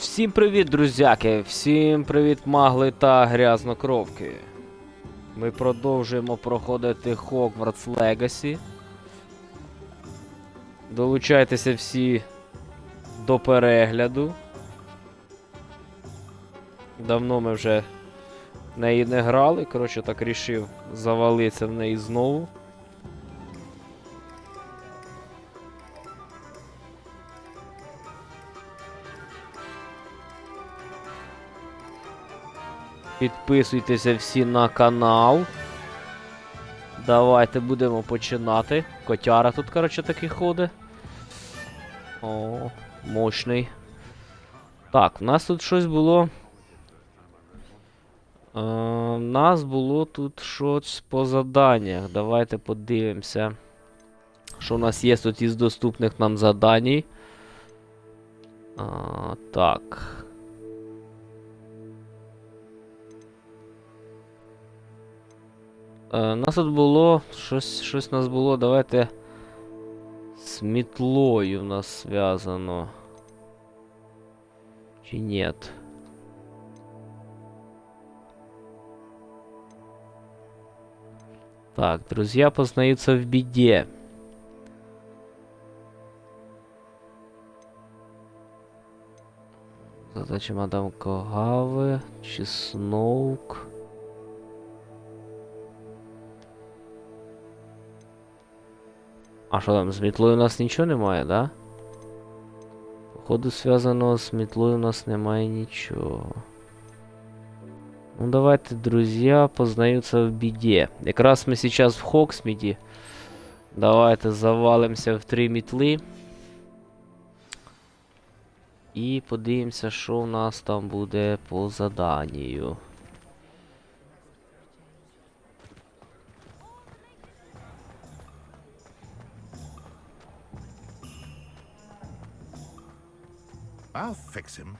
Всім привіт, друзяки! Всім привіт, магли та грязнокровки. Ми продовжуємо проходити Hogwarts Legacy. Долучайтеся всі до перегляду. Давно ми вже в неї не грали, коротше так рішив завалитися в неї знову. Підписуйтеся всі на канал. Давайте будемо починати. Котяра тут, коротше, таки ходить. О, мощний. Так, у нас тут щось було. Е, у нас було тут щось по заданнях. Давайте подивимося. Що у нас є тут із доступних нам задань. А, так. Е, нас тут було. Щось, щось нас було. Давайте. З мітлою в нас зв'язано. Чи нет? Так, друзья познаются в беде. Задача мадам Когави, чи А що там, з мітлою у нас нічого немає, да? Походу зв'язаного з мітлою у нас немає нічого. Ну давайте, друзья, познаются в біді. Якраз ми сейчас в Хоксміді. Давайте завалимося в три мітли. І подивимося, що у нас там буде по заданню. I'll fix him.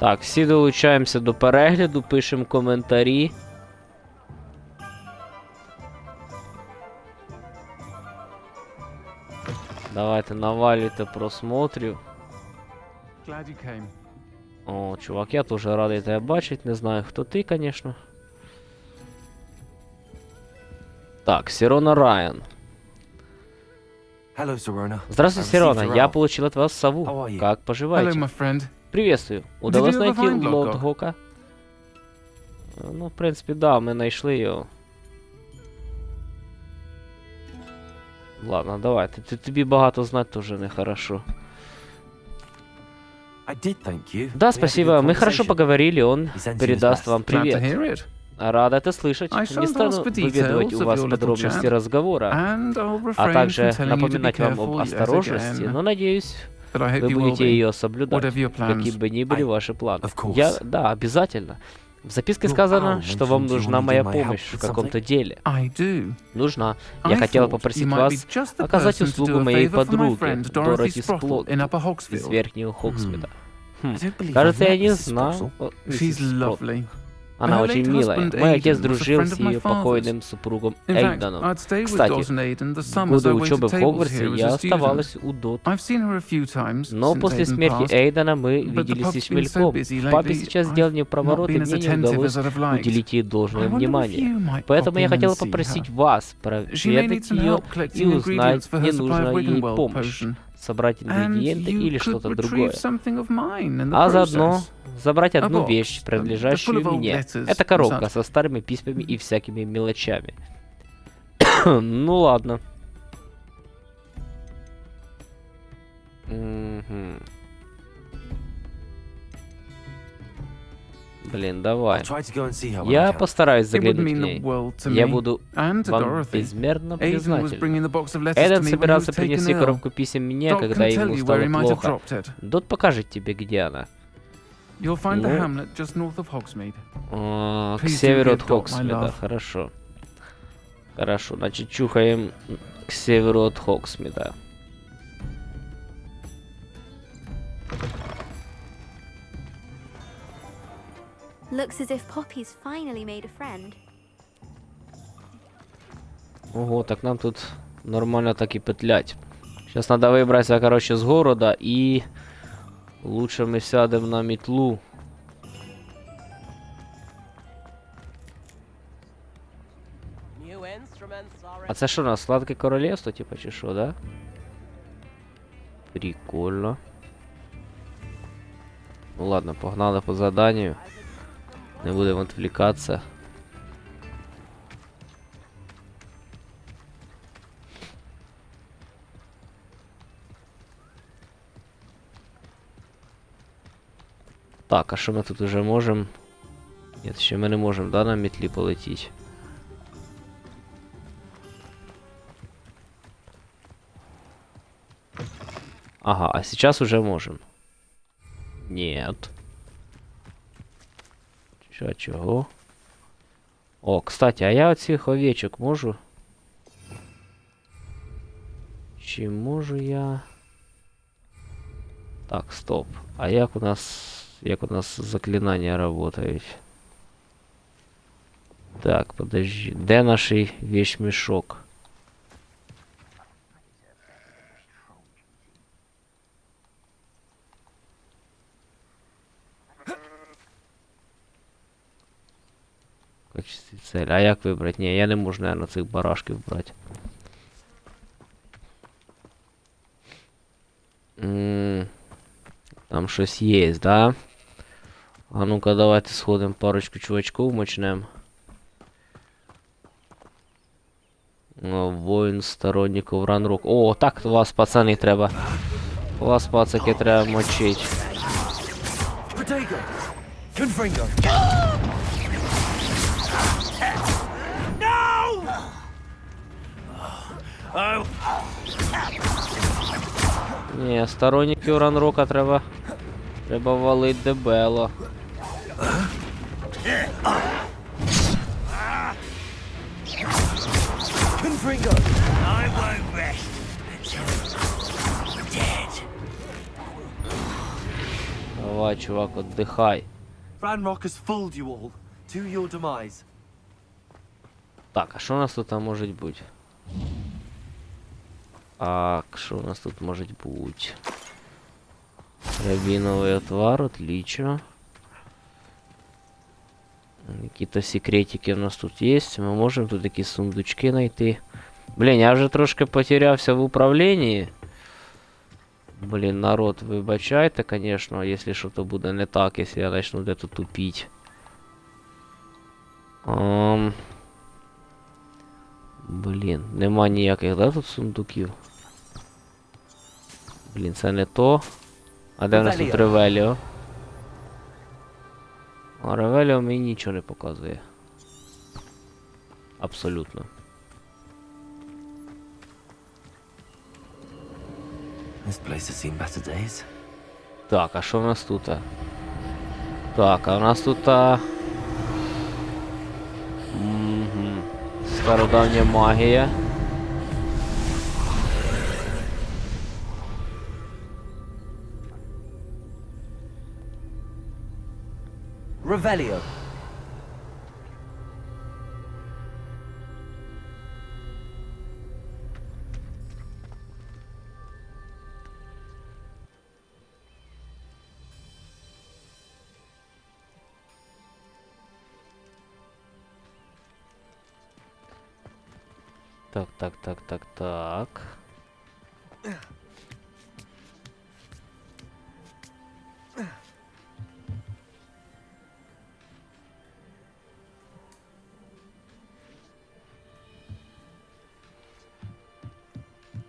Так, всі долучаємося до перегляду, пишемо коментарі. Давайте навалюйте просмотрів. О, чувак, я теж радий тебе бачити. Не знаю, хто ти, звісно. Так, Сирона Райан. Здравствуй, Сирона. Я получил от вас сову. Как поживаете? Приветствую. Удалось найти Лордгока? Ну, в принципе, да, мы нашли ее. Ладно, давай. Ты Ти, тобі багато знати тоже нехорошо. Да, спасибо. Мы хорошо поговорили. Он передаст вам привет. Рада это слышать. Не стану выведывать у вас подробности разговора, а также напоминать вам об осторожности, но надеюсь, вы будете ее соблюдать, какие бы ни были ваши планы. Я, да, обязательно. В записке сказано, что вам нужна моя помощь в каком-то деле. Нужна. Я хотела попросить вас оказать услугу моей подруге, Дороти Сплот, из Верхнего Хоксмида. Кажется, я не знал... Э, She's lovely. Она очень милая. Мой отец дружил с ее покойным супругом Эйданом. Кстати, годы учебы в Хогвартсе я оставалась у Дот. Но после смерти Эйдана мы виделись с мельком. В папе сейчас сделал мне проворот, и мне не удалось уделить ей должное внимание. Поэтому я хотела попросить вас проведать ее и узнать, не нужна ей помощь собрать ингредиенты или что-то другое, а заодно забрать одну вещь, принадлежащую мне. Это коробка со старыми письмами и всякими мелочами. ну ладно. Угу. Блин, давай. Я постараюсь заглянуть к ней. Я буду вам безмерно признателен. Эден собирался принести коробку писем мне, когда ему стало плохо. Дот покажет тебе, где она. You'll. Ну. К северу от Хоксмида, хорошо. Хорошо, значит, чухаем к северу от Хоксмида. Looks as if Poppy's finally made a friend. Ого, так нам тут нормально так і петлять. Сейчас надо вибратися, короче, з города і лучше ми сядемо на мітлу. А це що у нас, сладке королівство, типа, чи що, да? Прикольно. Ну ладно, погнали по заданню. Не будемо відвлікатися. Так, а що ми тут уже можемо? Ні, ще ми не можемо, да, на мітлі полетіти. Ага, а сейчас уже можем. Нет. Чо, чого? О, кстати, а я оцих овечок можу? Чи можу я. Так, стоп. А як у нас. Як у нас заклинання работають? Так, подожди. Де наш вещмешок? В цели. А як вибрати? Ні, я не можу, наверное, цих барашків брати. Там щось є, да? А ну-ка давайте сходимо парочку чувачков мочнем. Воїн сторонників ранрук. О, так вас, пацани, треба. Вас, пацаки, треба мочить. Confringo! Ні, сторонників ранрока треба. Треба валить дебело. Давай, чувак, отдихай. Ranrock has fooled you all Так, а що у нас тут там може бути? Так, що у нас тут може бути? Рябиновый отвар, отлично. Какие-то секретики у нас тут есть. Мы можем тут такие сундучки найти. Блин, я вже трошки потерявся в управлении. Блин, народ, вибачайте, конечно, если что-то буде не так, если я начну где-то тупить. Ам... Блін, нема ніяких, да, тут сундуків? Блін, це не то. А де в нас тут Ревеліо. А Ревеліо мені нічого не показує. Абсолютно. This place has seen better days. Так, а що в нас тут? Так, а в нас тут. Стародавня магія. Revelio! Так, так, так, так, так.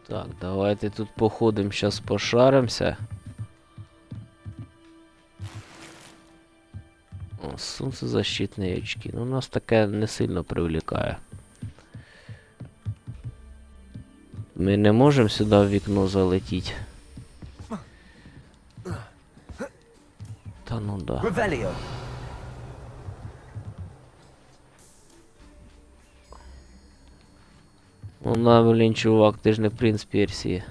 Так, давайте тут походимо, сейчас пошаримся. О, сонцезащитні очки. Ну, нас таке не сильно привлікає. Ми не можемо сюди в вікно залетіти. Та ну да. Ну на, блін, чувак, ти ж не принц Персії.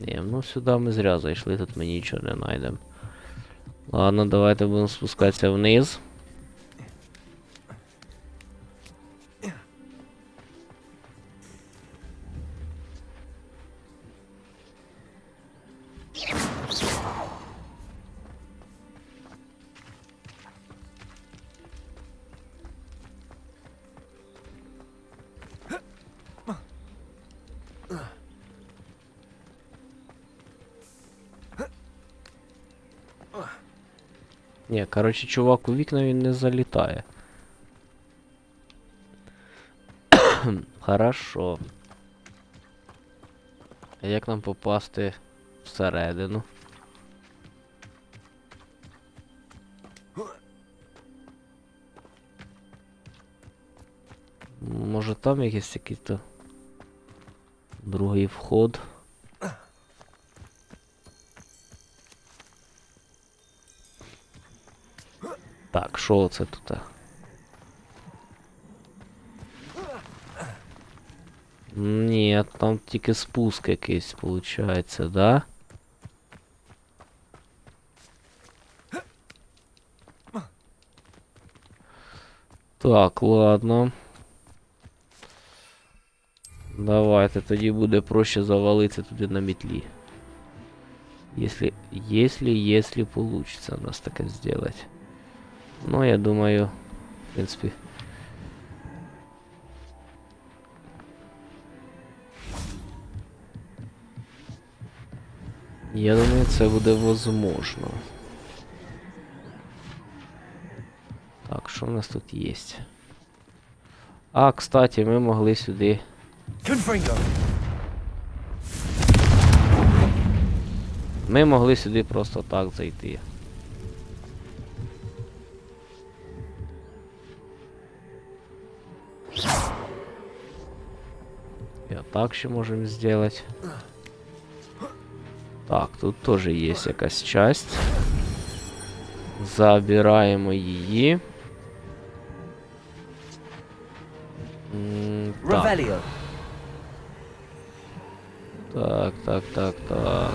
Ні, ну сюди ми зря зайшли, тут ми нічого не знайдемо. Ладно, давайте будемо спускатися вниз. Коротше, чувак у вікна він не залітає. Хорошо. А як нам попасти всередину? Може там якийсь якийсь то другий вход. що це тут? Ні, там тільки спуск якийсь виходить, да? Так, ладно. Давайте, тоді буде проще завалитися туди на метлі. Если, если, если получится у нас таке сделать. Ну, я думаю, в принципе. Я думаю, це буде возможно. Так, що в нас тут є? А, кстати, ми могли сюди. Ми могли сюди просто так зайти. так ще можемо зробити. Так, тут теж є якась часть. Забираємо її. М, Так, Revelio. так, так, так, так.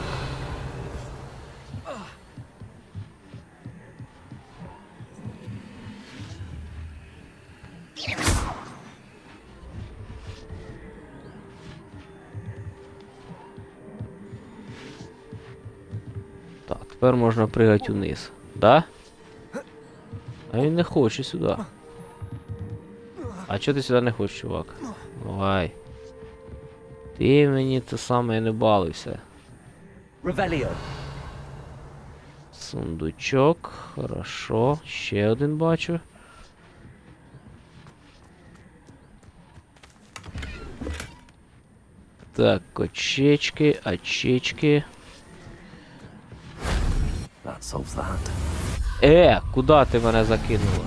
Тепер можна пригати вниз. Да? А він не хоче сюди. А чого ти сюди не хочеш, чувак? Давай. Ти мені те саме не балуйся. Revelio. Сундучок, хорошо. Ще один бачу. Так, очечки, очечки. That. Е, куди ти мене закинула?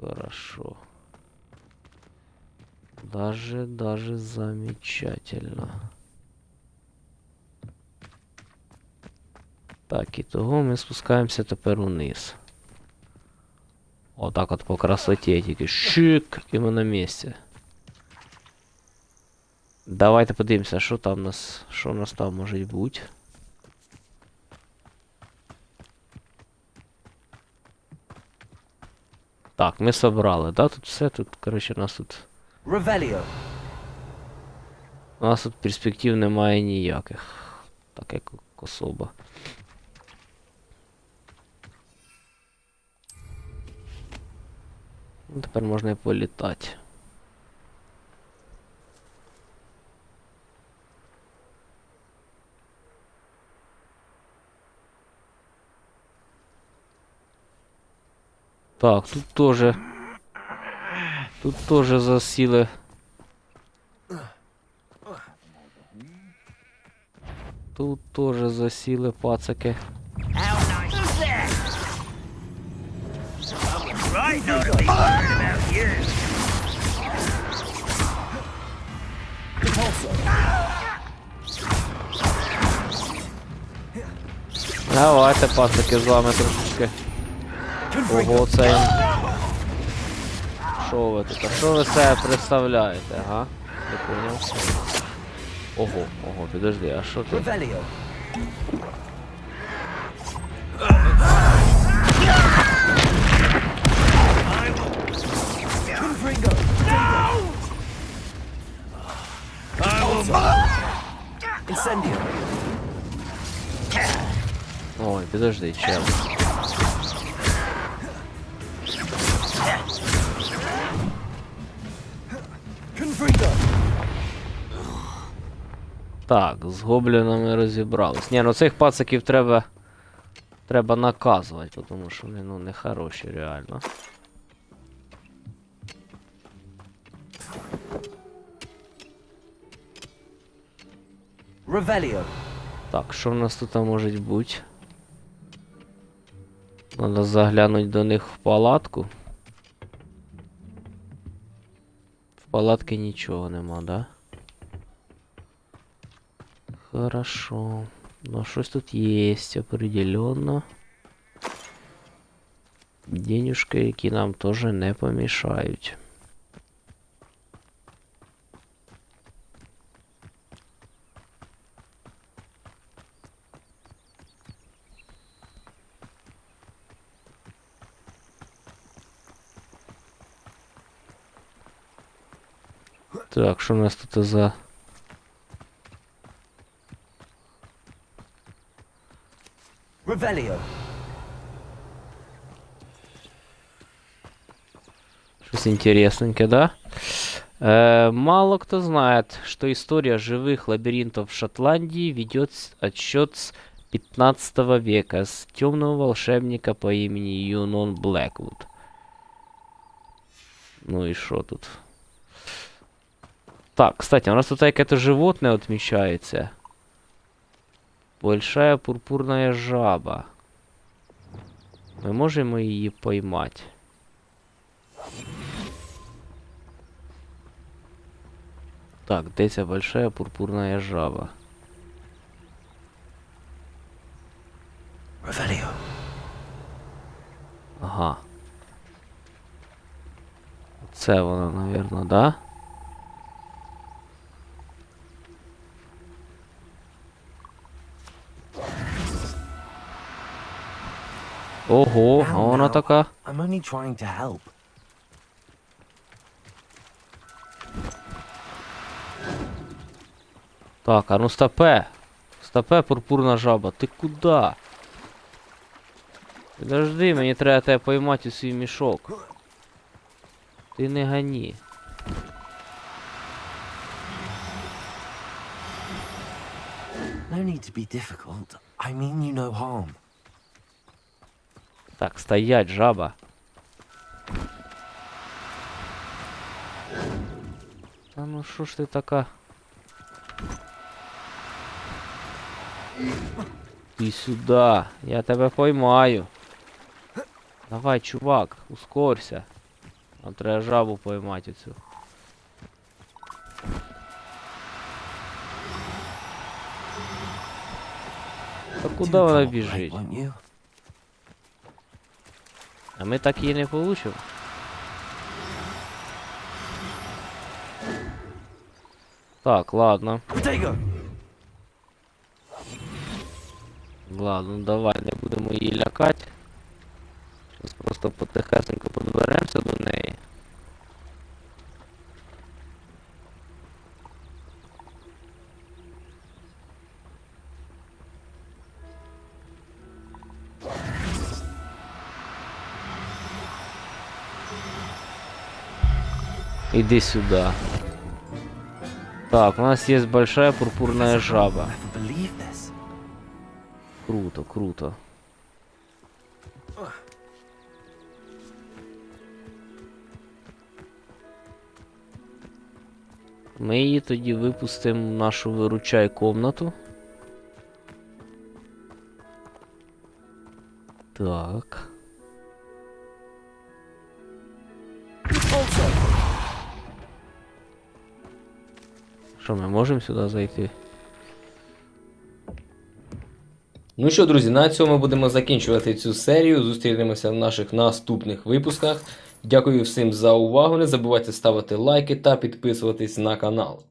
Хорошо. Даже, даже замечательно. Так, і того ми спускаємося тепер униз. Отак от по красоті тільки шик, і ми на місці. Давайте подивимося, що там у нас. Що у нас там може бути. Так, ми собрали, да? Тут все, тут, коротше, у нас тут. Revelio. У нас тут перспектив немає ніяких. Так як особа. Ну, тепер можна і політати. Так, тут тоже. Тут тоже засіли. Тут тоже засіли пацаки. Давайте пацаки з вами трошечки. Ого, це. Що ви тут? Що ви себе представляєте, га? Ого, ого, підожди, а що ти? Revelio. Confringo. Incendio. Ой, підожди, чел. Так, з гоблінами розібрались. Ні, ну цих пациків треба. Треба наказувати, тому що вони ну не хороші реально. Revelio. Так, що в нас тут може бути? Надо заглянути до них в палатку. В палатці нічого нема, да? Хорошо. Ну, щось тут є, определенно. Денюшки, які нам теж не помішають. Так, що у нас тут за. Revelio. Что-то интересненькое, да? Э, мало кто знает, что история живых лабиринтов в Шотландии ведет отсчет с 15 века с темного волшебника по имени Юнон Блэквуд. Ну и что тут? Так, кстати, у нас тут какое-то животное отмечается. Большая пурпурная жаба. Мы можем ее поймать? Так, де ця большая пурпурная жаба? Revelio. Ага. Це вона, навірно, да? Ого, а вона така. I'm only trying to help. Так, а ну стопе. Стопе, пурпурна жаба. Ти куди? Подожди, мені треба тебе поймати у свій мішок. Ти не гані. No need to be difficult. I mean you no harm. Так, стоять, жаба. Та ну що ж ти така? Ти сюди, я тебе поймаю. Давай, чувак, ускорься. Нам треба жабу поймати цю. Та куди вона біжить? А ми так її не получимо. Так, ладно. Ладно, давай не будемо її лякати. Зараз просто потихесенько подберемося до неї. Иди сюда. Так, у нас есть большая пурпурная жаба. Круто, круто. Ми її тоді випустимо в нашу виручай комнату. Так. Що, ми можемо сюди зайти? Ну що, друзі, на цьому будемо закінчувати цю серію. Зустрінемося в наших наступних випусках. Дякую всім за увагу. Не забувайте ставити лайки та підписуватись на канал.